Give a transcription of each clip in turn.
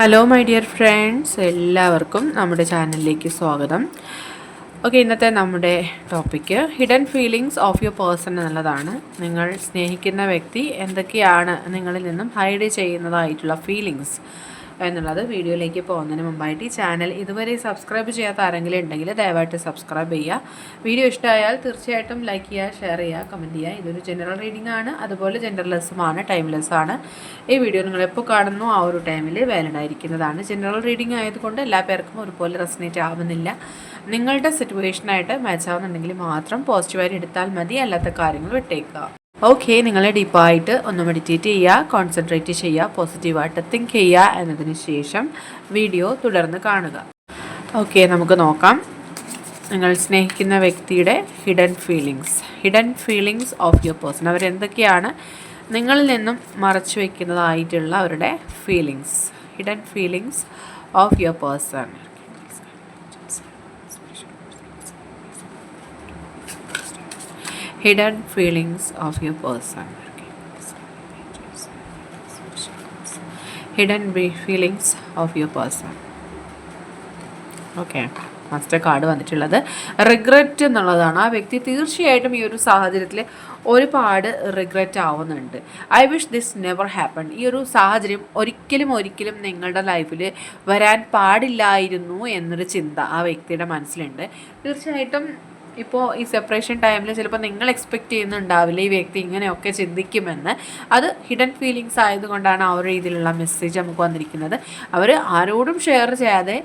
Hello my dear friends എല്ലാവർക്കും നമ്മുടെ ചാനലിലേക്ക് സ്വാഗതം. ഓക്കെ ഇന്നത്തെ നമ്മുടെ topic hidden feelings of your person എന്നുള്ളതാണ്. നിങ്ങൾ സ്നേഹിക്കുന്ന വ്യക്തി എന്തൊക്കെയാണ് നിങ്ങളിൽ നിന്നും ഹൈഡ് ചെയ്യുന്നതായിട്ടുള്ള ഫീലിങ്സ് എന്നുള്ളത് വീഡിയോയിലേക്ക് പോകുന്നതിന് മുമ്പായിട്ട് ഈ ചാനൽ ഇതുവരെ സബ്സ്ക്രൈബ് ചെയ്യാത്ത ആരെങ്കിലും ഉണ്ടെങ്കിൽ ദയവായിട്ട് സബ്സ്ക്രൈബ് ചെയ്യുക. വീഡിയോ ഇഷ്ടമായാൽ തീർച്ചയായിട്ടും ലൈക്ക് ചെയ്യുക ഷെയർ ചെയ്യുക കമന്റ് ചെയ്യുക. ഇതൊരു ജനറൽ റീഡിംഗ് ആണ്. അതുപോലെ ജെൻഡർലെസ്സുമാണ് ടൈംലെസ് ആണ് ഈ വീഡിയോ നിങ്ങൾ എപ്പോൾ കാണുന്നു ആ ഒരു ടൈമിൽ വാലിഡ് ആയിരിക്കുന്നതാണ്. ജനറൽ റീഡിംഗ് ആയതുകൊണ്ട് എല്ലാ പേർക്കും ഒരുപോലെ റെസിനേറ്റ് ആവുന്നില്ല. നിങ്ങളുടെ സിറ്റുവേഷനായിട്ട് മാച്ച് ആവുന്നുണ്ടെങ്കിൽ മാത്രം പോസിറ്റീവായിട്ട് എടുത്താൽ മതി. അല്ലാത്ത കാര്യങ്ങൾ വിട്ടേക്കുക. ഓക്കെ നിങ്ങൾ ഡീപ്പായിട്ട് ഒന്ന് മെഡിറ്റേറ്റ് ചെയ്യുക കോൺസെൻട്രേറ്റ് ചെയ്യുക പോസിറ്റീവായിട്ട് തിങ്ക് ചെയ്യുക എന്നതിന് ശേഷം വീഡിയോ തുടർന്ന് കാണുക. ഓക്കെ നമുക്ക് നോക്കാം. നിങ്ങൾ സ്നേഹിക്കുന്ന വ്യക്തിയുടെ hidden feelings hidden feelings of your person അവരെന്തൊക്കെയാണ് നിങ്ങളിൽ നിന്നും മറച്ചു വയ്ക്കുന്നതായിട്ടുള്ള അവരുടെ feelings hidden feelings of your person hidden feelings of your person hidden feelings of your person okay first card വന്നിട്ടുള്ളത്. റിഗ്രറ്റ് എന്നുള്ളതാണ്. ആ വ്യക്തി തീർച്ചയായിട്ടും ഈ ഒരു സാഹചര്യത്തിൽ ഒരുപാട് റിഗ്രറ്റ് ആവുന്നുണ്ട്. I wish this never happen ഈ ഒരു സാഹചര്യം ഒരിക്കലും ഒരിക്കലും നിങ്ങളുടെ ലൈഫിൽ വരാൻ പാടില്ലായിരുന്നു എന്നൊരു ചിന്ത ആ വ്യക്തിയുടെ മനസ്സിലുണ്ട്. തീർച്ചയായിട്ടും ഇപ്പോൾ ഈ സെപ്പറേഷൻ ടൈമിൽ ചിലപ്പോൾ നിങ്ങൾ എക്സ്പെക്റ്റ് ചെയ്യുന്നുണ്ടാവില്ല ഈ വ്യക്തി ഇങ്ങനെയൊക്കെ ചിന്തിക്കുമെന്ന്. അത് ഹിഡൻ ഫീലിങ്സ് ആയതുകൊണ്ടാണ് ആ ഒരു രീതിയിലുള്ള മെസ്സേജ് നമുക്ക് വന്നിരിക്കുന്നത്. അവർ ആരോടും ഷെയർ ചെയ്യാതെ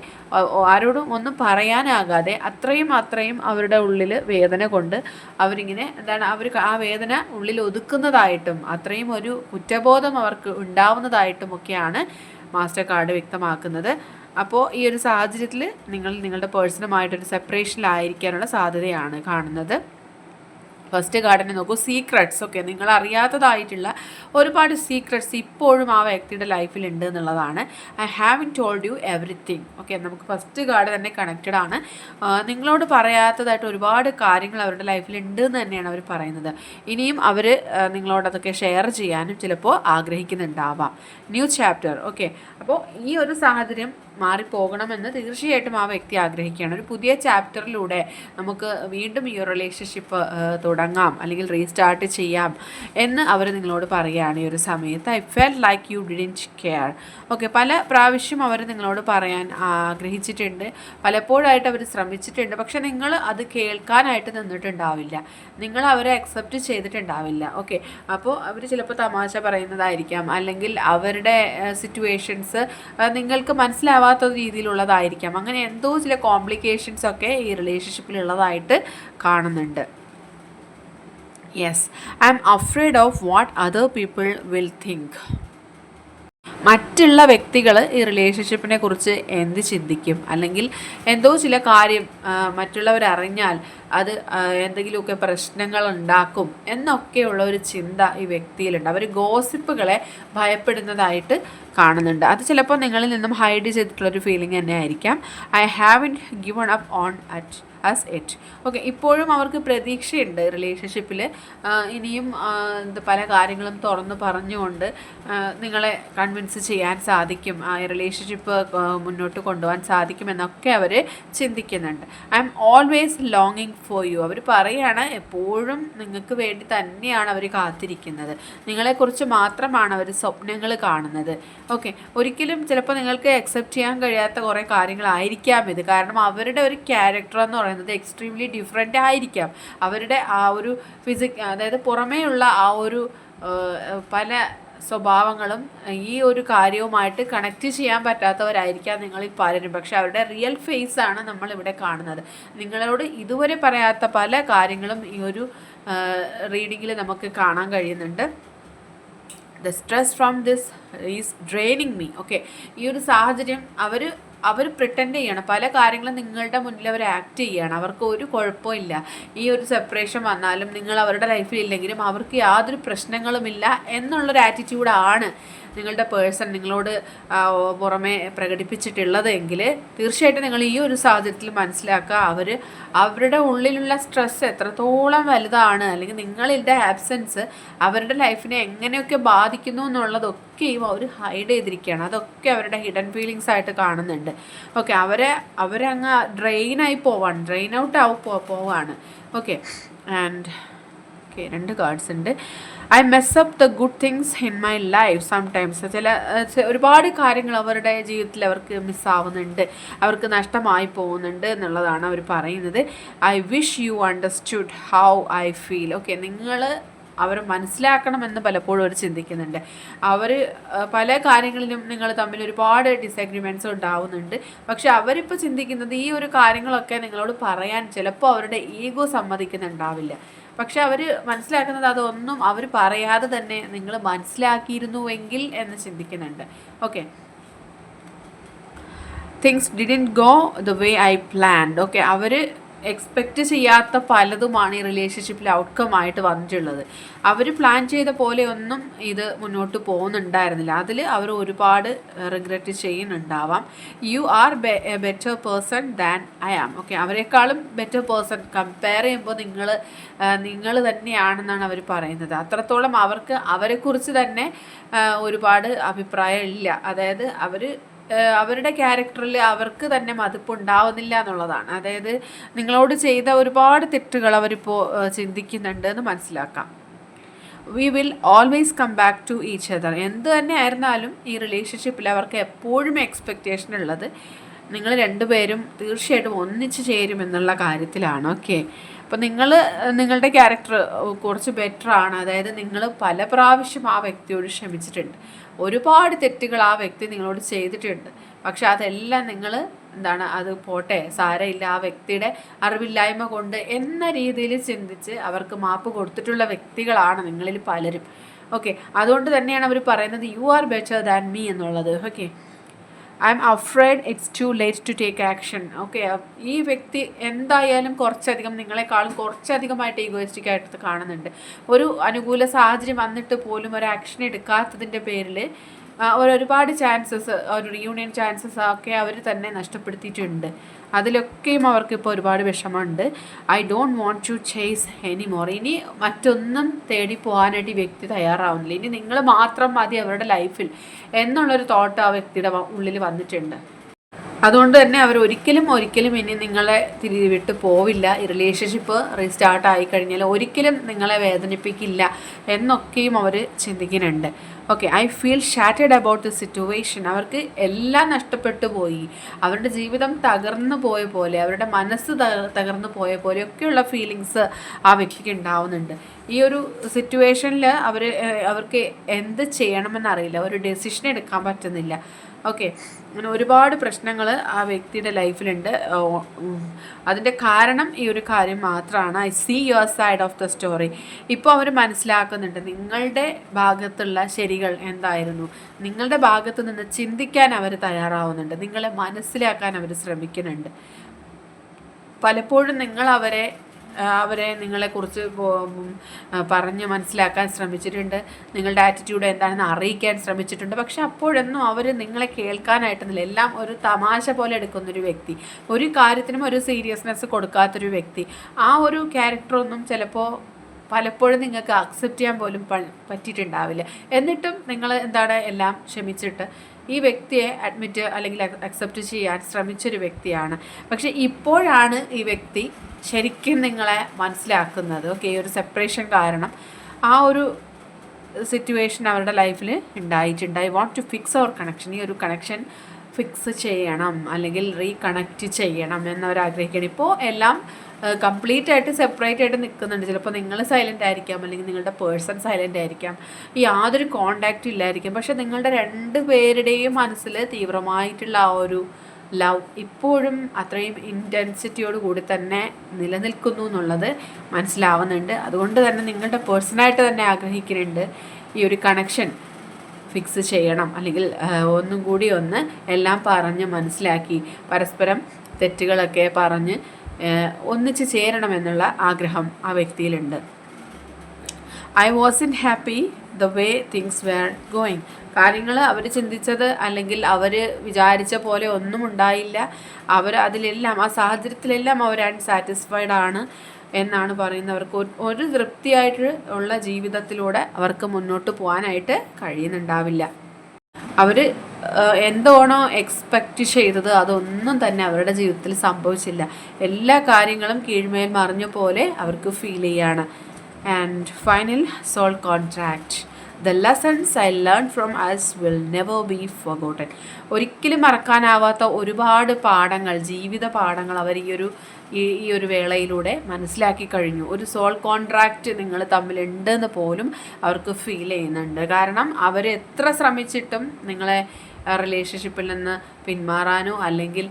ആരോടും ഒന്നും പറയാനാകാതെ അത്രയും അത്രയും അവരുടെ ഉള്ളിൽ വേദന കൊണ്ട് അവരിങ്ങനെ എന്താണ് അവർ ആ വേദന ഉള്ളിൽ ഒതുക്കുന്നതായിട്ടും അത്രയും ഒരു കുറ്റബോധം അവർക്ക് ഉണ്ടാവുന്നതായിട്ടും ഒക്കെയാണ് മാസ്റ്റർ കാർഡ് വ്യക്തമാക്കുന്നത്. അപ്പോൾ ഈ ഒരു സാഹചര്യത്തിൽ നിങ്ങൾ നിങ്ങളുടെ പേഴ്സണുമായിട്ടൊരു സെപ്പറേഷനിലായിരിക്കാനുള്ള സാധ്യതയാണ് കാണുന്നത്. ഫസ്റ്റ് കാർഡിനെ നോക്കൂ സീക്രട്സ് ഓക്കെ നിങ്ങൾ അറിയാത്തതായിട്ടുള്ള ഒരുപാട് സീക്രട്സ് ഇപ്പോഴും ആ വ്യക്തിയുടെ ലൈഫിൽ ഉണ്ട് എന്നുള്ളതാണ്. I haven't told you everything okay നമുക്ക് ഫസ്റ്റ് കാർഡ് തന്നെ കണക്റ്റഡ് ആണ്. നിങ്ങളോട് പറയാത്തതായിട്ട് ഒരുപാട് കാര്യങ്ങൾ അവരുടെ ലൈഫിൽ ഉണ്ട് എന്ന് തന്നെയാണ് അവർ പറയുന്നത്. ഇനിയും അവർ നിങ്ങളോട് അതൊക്കെ ഷെയർ ചെയ്യാനും ചിലപ്പോൾ ആഗ്രഹിക്കുന്നുണ്ടാവാം. ന്യൂ ചാപ്റ്റർ ഓക്കെ അപ്പോൾ ഈ ഒരു സാഹചര്യം മാറിപ്പോകണമെന്ന് തീർച്ചയായിട്ടും ആ വ്യക്തി ആഗ്രഹിക്കുകയാണ്. ഒരു പുതിയ ചാപ്റ്ററിലൂടെ നമുക്ക് വീണ്ടും ഈ റിലേഷൻഷിപ്പ് തുടങ്ങാം അല്ലെങ്കിൽ റീസ്റ്റാർട്ട് ചെയ്യാം എന്ന് അവർ നിങ്ങളോട് പറയുകയാണ് ഈ ഒരു സമയത്ത്. I felt like you didn't care okay പല പ്രാവശ്യം അവർ നിങ്ങളോട് പറയാൻ ആഗ്രഹിച്ചിട്ടുണ്ട്. പലപ്പോഴായിട്ട് അവർ ശ്രമിച്ചിട്ടുണ്ട്. പക്ഷെ നിങ്ങൾ അത് കേൾക്കാനായിട്ട് നിന്നിട്ടുണ്ടാവില്ല. നിങ്ങൾ അവരെ അക്സെപ്റ്റ് ചെയ്തിട്ടുണ്ടാവില്ല. ഓക്കെ അപ്പോൾ അവർ ചിലപ്പോൾ തമാശ പറയുന്നതായിരിക്കാം. അല്ലെങ്കിൽ അവരുടെ സിറ്റുവേഷൻസ് നിങ്ങൾക്ക് മനസ്സിലാവാത്ത രീതിയിലുള്ളതായിരിക്കാം. അങ്ങനെ എന്തോ ചില കോംപ്ലിക്കേഷൻസ് ഒക്കെ ഈ റിലേഷൻഷിപ്പിൽ ഉള്ളതായിട്ട് കാണുന്നുണ്ട്. Yes I am afraid of what other people will think മറ്റുള്ള വ്യക്തികൾ ഈ റിലേഷൻഷിപ്പിനെ കുറിച്ച് എന്ത് ചിന്തിക്കും? അല്ലെങ്കിൽ എന്തോ ചില കാര്യം മറ്റുള്ളവരറിഞ്ഞാൽ അത് എന്തെങ്കിലുമൊക്കെ പ്രശ്നങ്ങൾ ഉണ്ടാക്കും എന്നൊക്കെയുള്ള ഒരു ചിന്ത ഈ വ്യക്തിയിലുണ്ട്. അവർ ഗോസിപ്പുകളെ ഭയപ്പെടുന്നതായിട്ട് കാണുന്നുണ്ട്. അത് ചിലപ്പോൾ നിങ്ങളിൽ നിന്നും ഹൈഡ് ചെയ്തിട്ടുള്ളൊരു ഫീലിംഗ് തന്നെ ആയിരിക്കാം I haven't given up on at as it okay ഇപ്പോഴും അവർക്ക് പ്രതീക്ഷയുണ്ട് റിലേഷൻഷിപ്പിൽ ഇനിയും പല കാര്യങ്ങളും തുറന്ന് പറഞ്ഞുകൊണ്ട് നിങ്ങളെ കൺവിൻസ് ചെയ്യാൻ സാധിക്കും ആ റിലേഷൻഷിപ്പ് മുന്നോട്ട് കൊണ്ടുപോകാൻ സാധിക്കുമെന്നൊക്കെ അവർ ചിന്തിക്കുന്നുണ്ട്. ഐ എം ഓൾവേസ് ലോങ്ങിങ് ഫോർ യു അവർ പറയുകയാണ് എപ്പോഴും നിങ്ങൾക്ക് വേണ്ടി തന്നെയാണ് അവർ കാത്തിരിക്കുന്നത്. നിങ്ങളെക്കുറിച്ച് മാത്രമാണ് അവർ സ്വപ്നങ്ങൾ കാണുന്നത്. ഓക്കെ ഒരിക്കലും ചിലപ്പോൾ നിങ്ങൾക്ക് അക്സെപ്റ്റ് ചെയ്യാൻ കഴിയാത്ത കുറേ കാര്യങ്ങളായിരിക്കാം ഇത്. കാരണം അവരുടെ ഒരു ക്യാരക്ടർ എന്ന് പറയുന്നത് എക്സ്ട്രീംലി ഡിഫറെന്റ് ആയിരിക്കാം. അവരുടെ ആ ഒരു ഫിസിക് അതായത് പുറമേയുള്ള ആ ഒരു പല സ്വഭാവങ്ങളും ഈ ഒരു കാര്യവുമായിട്ട് കണക്റ്റ് ചെയ്യാൻ പറ്റാത്തവരായിരിക്കാം നിങ്ങളിൽ പലരും പക്ഷേ അവരുടെ റിയൽ ഫേസ് ആണ് നമ്മൾ ഇവിടെ കാണുന്നത്. നിങ്ങളോട് ഇതുവരെ പറയാത്ത പല കാര്യങ്ങളും ഈ ഒരു റീഡിങ്ങിൽ നമുക്ക് കാണാൻ കഴിയുന്നുണ്ട്. The stress from this is draining me okay ഈ ഒരു സാഹചര്യം അവർ അവർ പ്രിട്ടൻഡ് ചെയ്യണം. പല കാര്യങ്ങളും നിങ്ങളുടെ മുന്നിൽ അവർ ആക്ട് ചെയ്യണം. അവർക്ക് ഒരു കുഴപ്പമില്ല. ഈ ഒരു സെപ്പറേഷൻ വന്നാലും നിങ്ങൾ അവരുടെ ലൈഫിൽ ഇല്ലെങ്കിലും അവർക്ക് യാതൊരു പ്രശ്നങ്ങളുമില്ല എന്നുള്ളൊരു ആറ്റിറ്റ്യൂഡാണ് നിങ്ങളുടെ പേഴ്സൺ നിങ്ങളോട് പുറമെ പ്രകടിപ്പിച്ചിട്ടുള്ളത് എങ്കിൽ തീർച്ചയായിട്ടും നിങ്ങൾ ഈ ഒരു സാഹചര്യത്തിൽ മനസ്സിലാക്കുക. അവർ അവരുടെ ഉള്ളിലുള്ള സ്ട്രെസ് എത്രത്തോളം വലുതാണ് അല്ലെങ്കിൽ നിങ്ങളുടെ ആബ്സെൻസ് അവരുടെ ലൈഫിനെ എങ്ങനെയൊക്കെ ബാധിക്കുന്നു എന്നുള്ളതൊക്കെയും അവർ ഹൈഡ് ചെയ്തിരിക്കുകയാണ്. അതൊക്കെ അവരുടെ ഹിഡൻ ഫീലിങ്സ് ആയിട്ട് കാണുന്നുണ്ട്. ഓക്കെ അവരെ അവരങ്ങ് ഡ്രെയിനായി പോവാണ്. ഡ്രെയിൻ ഔട്ട് ആവും പോവാണ്. ഓക്കെ ആൻഡ് ഓക്കെ രണ്ട് കാർഡ്സ് ഉണ്ട്. I mess up the good things in my life sometimes ചില ഒരുപാട് കാര്യങ്ങൾ അവരുടെ ജീവിതത്തിൽ അവർക്ക് മിസ്സാവുന്നുണ്ട് അവർക്ക് നഷ്ടമായി പോകുന്നുണ്ട് എന്നുള്ളതാണ് അവർ പറയുന്നത്. I wish you understood how I feel okay നിങ്ങൾ അവർ മനസ്സിലാക്കണമെന്ന് പലപ്പോഴും അവർ ചിന്തിക്കുന്നുണ്ട്. അവർ പല കാര്യങ്ങളിലും നിങ്ങൾ തമ്മിൽ ഒരുപാട് ഡിസഗ്രിമെന്റ്സ് ഉണ്ടാവുന്നുണ്ട്. പക്ഷെ അവരിപ്പോൾ ചിന്തിക്കുന്നത് ഈ ഒരു കാര്യങ്ങളൊക്കെ നിങ്ങളോട് പറയാൻ ചിലപ്പോൾ അവരുടെ ഈഗോ സമ്മതിക്കുന്നുണ്ടാവില്ല. പക്ഷെ അവർ മനസ്സിലാക്കുന്നത് അതൊന്നും അവർ പറയാതെ തന്നെ നിങ്ങൾ മനസ്സിലാക്കിയിരുന്നുവെങ്കിൽ എന്ന് ചിന്തിക്കുന്നുണ്ട്. Okay things didn't go the way I planned okay our expect ചെയ്യാത്ത പലതുമാണ് ഈ റിലേഷൻഷിപ്പിൽ ഔട്ട്കം ആയിട്ട് വന്നിട്ടുള്ളത്. അവർ പ്ലാൻ ചെയ്ത പോലെ ഒന്നും ഇത് മുന്നോട്ട് പോകുന്നുണ്ടായിരുന്നില്ല. അതിൽ അവർ ഒരുപാട് regret ചെയ്യുന്നുണ്ടാവാം. You are a better person than I am okay അവരെക്കാളും better person compare ചെയ്യുമ്പോൾ നിങ്ങൾ നിങ്ങൾ തന്നെയാണെന്നാണ് അവർ പറയുന്നത്. അത്രത്തോളം അവർക്ക് അവരെക്കുറിച്ച് തന്നെ ഒരുപാട് അഭിപ്രായം ഇല്ല അതായത് അവർ അവരുടെ ക്യാരക്ടറിൽ അവർക്ക് തന്നെ മതിപ്പുണ്ടാവുന്നില്ല എന്നുള്ളതാണ്. അതായത് നിങ്ങളോട് ചെയ്ത ഒരുപാട് തെറ്റുകൾ അവരിപ്പോൾ ചിന്തിക്കുന്നുണ്ട് എന്ന് മനസ്സിലാക്കാം. We will always come back to each other എന്ത് തന്നെ ആയിരുന്നാലും ഈ റിലേഷൻഷിപ്പിൽ അവർക്ക് എപ്പോഴും എക്സ്പെക്റ്റേഷൻ ഉള്ളത് നിങ്ങൾ രണ്ടുപേരും തീർച്ചയായിട്ടും ഒന്നിച്ച് ചേരും എന്നുള്ള കാര്യത്തിലാണ്. ഓക്കെ അപ്പോൾ നിങ്ങൾ നിങ്ങളുടെ ക്യാരക്ടർ കുറച്ച് ബെറ്റർ ആണ്. അതായത് നിങ്ങൾ പല പ്രാവശ്യം ആ വ്യക്തിയോട് ക്ഷമിച്ചിട്ടുണ്ട്. ഒരുപാട് തെറ്റുകൾ ആ വ്യക്തി നിങ്ങളോട് ചെയ്തിട്ടുണ്ട്. പക്ഷെ അതെല്ലാം നിങ്ങൾ എന്താണ് അത് പോട്ടെ സാരമില്ല. ആ വ്യക്തിയുടെ അറിവില്ലായ്മ കൊണ്ട് എന്ന രീതിയിൽ ചിന്തിച്ച് അവർക്ക് മാപ്പ് കൊടുത്തിട്ടുള്ള വ്യക്തികളാണ് നിങ്ങളിൽ പലരും. ഓക്കെ അതുകൊണ്ട് തന്നെയാണ് അവർ പറയുന്നത് you are better than me എന്നുള്ളത്. Okay I am afraid it's too late to take action okay ഈ വ്യക്തി എന്തായാലും കുറച്ചധികം നിങ്ങളെക്കാളും കുറച്ചധികമായിട്ട് ഈഗോയിസ്റ്റിക് ആയിട്ട് കാണുന്നുണ്ട്. ഒരു അനുകൂല സാഹചര്യം വന്നിട്ട് പോലും ഒരു ആക്ഷൻ എടുക്കാത്തതിന്റെ പേരിൽ ഒരുപാട് ചാൻസസ് ഒരു റീയൂണിയൻ ചാൻസസ് ഒക്കെ അവർ തന്നെ നഷ്ടപ്പെടുത്തിയിട്ടുണ്ട്. അതിലൊക്കെയും അവർക്ക് ഇപ്പോൾ ഒരുപാട് വിഷമമുണ്ട്. I don't want to chase any more ഇനി മറ്റൊന്നും തേടി പോകാനായിട്ട് ഈ വ്യക്തി തയ്യാറാവുന്നില്ല. ഇനി നിങ്ങൾ മാത്രം മതി അവരുടെ ലൈഫിൽ എന്നുള്ളൊരു തോട്ട് ആ വ്യക്തിയുടെ ഉള്ളിൽ വന്നിട്ടുണ്ട്. അതുകൊണ്ട് തന്നെ അവർ ഒരിക്കലും ഒരിക്കലും ഇനി നിങ്ങളെ തിരി വിട്ട് പോവില്ല. ഈ റിലേഷൻഷിപ്പ് റീസ്റ്റാർട്ട് ആയി കഴിഞ്ഞാൽ ഒരിക്കലും നിങ്ങളെ വേദനിപ്പിക്കില്ല എന്നൊക്കെയും അവർ ചിന്തിക്കുന്നുണ്ട്. Okay I feel shattered about the situation അവർക്ക് എല്ലാം നഷ്ടപ്പെട്ടു പോയി. അവരുടെ ജീവിതം തകർന്നു പോയ പോലെ അവരുടെ മനസ്സ് തകർ- തകർന്നു പോയ പോലെയൊക്കെയുള്ള ഫീലിങ്സ് ആ വ്യക്തിക്ക് ഉണ്ടാവുന്നുണ്ട്. ഈ ഒരു സിറ്റുവേഷനിൽ അവർ അവർക്ക് എന്ത് ചെയ്യണമെന്നറിയില്ല. ഒരു ഡെസിഷൻ എടുക്കാൻ പറ്റുന്നില്ല. ഓക്കെ അങ്ങനെ ഒരുപാട് പ്രശ്നങ്ങൾ ആ വ്യക്തിയുടെ ലൈഫിലുണ്ട് അതിന്റെ കാരണം ഈ ഒരു കാര്യം മാത്രമാണ്. I see your side of the story ഇപ്പോൾ അവർ മനസ്സിലാക്കുന്നുണ്ട് നിങ്ങളുടെ ഭാഗത്തുള്ള ശരികൾ എന്തായിരുന്നു? നിങ്ങളുടെ ഭാഗത്ത് നിന്ന് ചിന്തിക്കാൻ അവർ തയ്യാറാവുന്നുണ്ട്. നിങ്ങളെ മനസ്സിലാക്കാൻ അവർ ശ്രമിക്കുന്നുണ്ട്. പലപ്പോഴും നിങ്ങൾ അവരെ അവരെ നിങ്ങളെക്കുറിച്ച് പറഞ്ഞ് മനസ്സിലാക്കാൻ ശ്രമിച്ചിട്ടുണ്ട്. നിങ്ങളുടെ ആറ്റിറ്റ്യൂഡ് എന്താണെന്ന് അറിയിക്കാൻ ശ്രമിച്ചിട്ടുണ്ട്. പക്ഷെ അപ്പോഴൊന്നും അവർ നിങ്ങളെ കേൾക്കാനായിട്ടൊന്നുമില്ല. എല്ലാം ഒരു തമാശ പോലെ എടുക്കുന്നൊരു വ്യക്തി. ഒരു കാര്യത്തിനും ഒരു സീരിയസ്നെസ് കൊടുക്കാത്തൊരു വ്യക്തി. ആ ഒരു ക്യാരക്ടറൊന്നും ചിലപ്പോൾ പലപ്പോഴും നിങ്ങൾക്ക് അക്സെപ്റ്റ് ചെയ്യാൻ പോലും പറ്റിയിട്ടുണ്ടാവില്ല. എന്നിട്ടും നിങ്ങൾ എന്താണ് എല്ലാം ക്ഷമിച്ചിട്ട് ഈ വ്യക്തിയെ അഡ്മിറ്റ് അല്ലെങ്കിൽ അക്സെപ്റ്റ് ചെയ്യാൻ ശ്രമിച്ചൊരു വ്യക്തിയാണ്. പക്ഷെ ഇപ്പോഴാണ് ഈ വ്യക്തി ശരിക്കും നിങ്ങളെ മനസ്സിലാക്കുന്നത്. ഓക്കെ ഒരു സെപ്പറേഷൻ കാരണം ആ ഒരു സിറ്റുവേഷൻ അവരുടെ ലൈഫിൽ ഉണ്ടായിട്ടുണ്ട്. I want to fix our connection ഈ ഒരു കണക്ഷൻ ഫിക്സ് ചെയ്യണം അല്ലെങ്കിൽ റീകണക്റ്റ് ചെയ്യണം എന്നവർ ആഗ്രഹിക്കുകയാണ് ഇപ്പോൾ എല്ലാം കംപ്ലീറ്റ് ആയിട്ട് സെപ്പറേറ്റ് ആയിട്ട് നിൽക്കുന്നുണ്ട് ചിലപ്പോൾ നിങ്ങൾ സൈലന്റ് ആയിരിക്കാം അല്ലെങ്കിൽ നിങ്ങളുടെ പേഴ്സൺ സൈലന്റ് ആയിരിക്കാം. യാതൊരു കോണ്ടാക്റ്റും ഇല്ലായിരിക്കും. പക്ഷെ നിങ്ങളുടെ രണ്ട് പേരുടെയും മനസ്സിൽ തീവ്രമായിട്ടുള്ള ആ ഒരു ലവ് ഇപ്പോഴും അത്രയും ഇന്റൻസിറ്റിയോട് കൂടി തന്നെ നിലനിൽക്കുന്നു എന്നുള്ളത് മനസ്സിലാവുന്നുണ്ട്. അതുകൊണ്ട് തന്നെ നിങ്ങളുടെ പേഴ്സണായിട്ട് തന്നെ ആഗ്രഹിക്കുന്നുണ്ട് ഈ ഒരു കണക്ഷൻ ഫിക്സ് ചെയ്യണം. അല്ലെങ്കിൽ ഒന്നും കൂടി ഒന്ന് എല്ലാം പറഞ്ഞ് മനസ്സിലാക്കി. പരസ്പരം തെറ്റുകളൊക്കെ പറഞ്ഞ് ഒന്നിച്ച് ചേരണമെന്നുള്ള ആഗ്രഹം ആ വ്യക്തിയിലുണ്ട്. I wasn't happy the way things were going കാര്യങ്ങൾ അവർ ചിന്തിച്ചത് അല്ലെങ്കിൽ അവർ വിചാരിച്ച പോലെ ഒന്നും ഉണ്ടായില്ല. അവർ അതിലെല്ലാം ആ സാഹചര്യത്തിലെല്ലാം അവർ അൺസാറ്റിസ്ഫൈഡ് ആണ് എന്നാണ് പറയുന്നവർക്ക് ഒരു തൃപ്തിയായിട്ട് ഉള്ള ജീവിതത്തിലൂടെ അവർക്ക് മുന്നോട്ട് പോകാനായിട്ട് കഴിയുന്നുണ്ടാവില്ല. അവർ എന്താണോ എക്സ്പെക്റ്റ് ചെയ്തത് അതൊന്നും തന്നെ അവരുടെ ജീവിതത്തിൽ സംഭവിച്ചില്ല. എല്ലാ കാര്യങ്ങളും കീഴ്മേൽ മറിഞ്ഞ പോലെ അവർക്ക് ഫീൽ ചെയ്യാണ്. And final soul contract the lessons I learn from us will never be forgotten ഒരിക്കലും മറക്കാനാവാത്ത ഒരുപാട് പാഠങ്ങൾ ജീവിത പാഠങ്ങൾ അവർ ഈ ഒരു ഈ ഒരു വേളയിലൂടെ മനസ്സിലാക്കി കഴിഞ്ഞു. ഒരു സോൾ കോൺട്രാക്റ്റ് നിങ്ങൾ തമ്മിലുണ്ടെന്ന് പോലും അവർക്ക് ഫീൽ ചെയ്യുന്നുണ്ട്. കാരണം അവർ എത്ര ശ്രമിച്ചിട്ടും നിങ്ങളെ റിലേഷൻഷിപ്പിൽ നിന്ന് പിന്മാറാനോ അല്ലെങ്കിൽ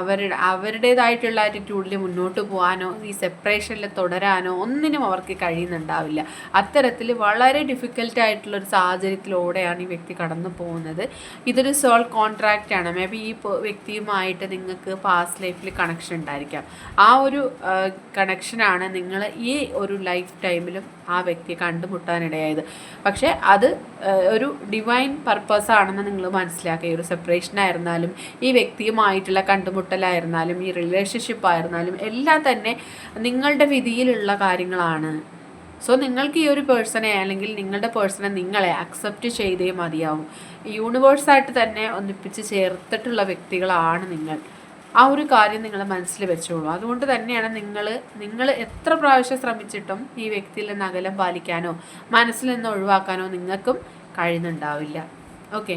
അവരുടെ അവരുടേതായിട്ടുള്ള ആറ്റിറ്റ്യൂഡിൽ മുന്നോട്ട് പോകാനോ ഈ സെപ്പറേഷനിൽ തുടരാനോ ഒന്നിനും അവർക്ക് കഴിയുന്നുണ്ടാവില്ല. അത്തരത്തിൽ വളരെ ഡിഫിക്കൽട്ടായിട്ടുള്ളൊരു സാഹചര്യത്തിലൂടെയാണ് ഈ വ്യക്തി കടന്നു പോകുന്നത്. ഇതൊരു സോൾ കോൺട്രാക്റ്റ് ആണ്. മേ ബി ഈ വ്യക്തിയുമായിട്ട് നിങ്ങൾക്ക് പാസ്റ്റ് ലൈഫിൽ കണക്ഷൻ ഉണ്ടായിരിക്കാം. ആ ഒരു കണക്ഷനാണ് നിങ്ങൾ ഈ ഒരു ലൈഫ് ടൈമിലും ആ വ്യക്തിയെ കണ്ടുമുട്ടാനിടയായത്. പക്ഷേ അത് ഒരു ഡിവൈൻ പർപ്പസ് ആണെന്ന് നിങ്ങൾ മനസ്സിലാക്കുക ഈ ഒരു സെപ്പറേഷൻ ആയിരുന്നാലും ഈ വ്യക്തിയുമായിട്ടുള്ള കണ്ടുമുട്ടലായിരുന്നാലും ഈ റിലേഷൻഷിപ്പ് ആയിരുന്നാലും എല്ലാം തന്നെ നിങ്ങളുടെ വിധിയിലുള്ള കാര്യങ്ങളാണ്. സോ നിങ്ങൾക്ക് ഈ ഒരു പേഴ്സണെ അല്ലെങ്കിൽ നിങ്ങളുടെ പേഴ്സണെ നിങ്ങളെ അക്സെപ്റ്റ് ചെയ്തേ മതിയാവും. യൂണിവേഴ്സായിട്ട് തന്നെ ഒന്നിപ്പിച്ച് ചേർത്തിട്ടുള്ള വ്യക്തികളാണ് നിങ്ങൾ. ആ ഒരു കാര്യം നിങ്ങൾ മനസ്സിൽ വെച്ചോളൂ. അതുകൊണ്ട് തന്നെയാണ് നിങ്ങൾ നിങ്ങൾ എത്ര പ്രാവശ്യം ശ്രമിച്ചിട്ടും ഈ വ്യക്തിയിൽ നിന്ന് അകലം പാലിക്കാനോ മനസ്സിൽ നിന്ന് ഒഴിവാക്കാനോ നിങ്ങൾക്കും കഴിയുന്നുണ്ടാവില്ല. ഓക്കെ